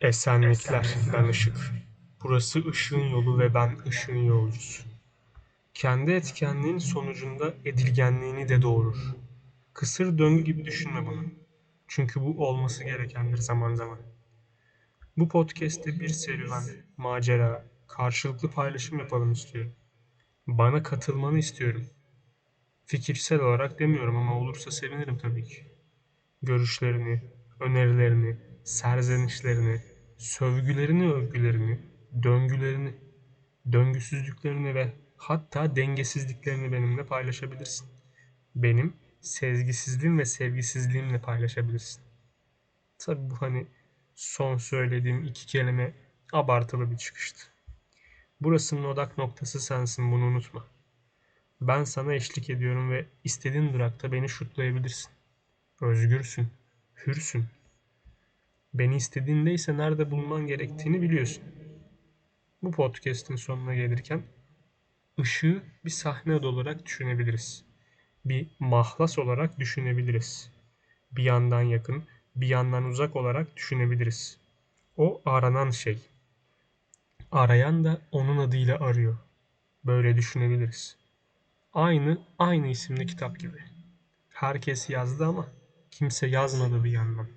Esenlikler, ben ışık. Burası ışığın yolu ve ben ışığın yolcusu. Kendi etkenliğin sonucunda edilgenliğini de doğurur. Kısır döngü gibi düşünme bunu. Çünkü bu olması gerekendir zaman zaman. Bu podcast'te bir serüven, macera, karşılıklı paylaşım yapalım istiyorum. Bana katılmanı istiyorum. Fikirsel olarak demiyorum ama olursa sevinirim tabii ki. Görüşlerini, önerilerini, serzenişlerini, sövgülerini, övgülerini, döngülerini, döngüsüzlüklerini ve hatta dengesizliklerini benimle paylaşabilirsin. Benim sezgisizliğim ve sevgisizliğimle paylaşabilirsin. Tabii bu hani son söylediğim iki kelime abartılı bir çıkıştı. Burasının odak noktası sensin bunu unutma. Ben sana eşlik ediyorum ve istediğin durakta beni şutlayabilirsin. Özgürsün, hürsün. Beni istediğinde ise nerede bulman gerektiğini biliyorsun. Bu podcast'in sonuna gelirken ışığı bir sahne olarak düşünebiliriz. Bir mahlas olarak düşünebiliriz. Bir yandan yakın, bir yandan uzak olarak düşünebiliriz. O aranan şey. Arayan da onun adıyla arıyor. Böyle düşünebiliriz. Aynı, aynı isimli kitap gibi. Herkes yazdı ama kimse yazmadı bir yandan.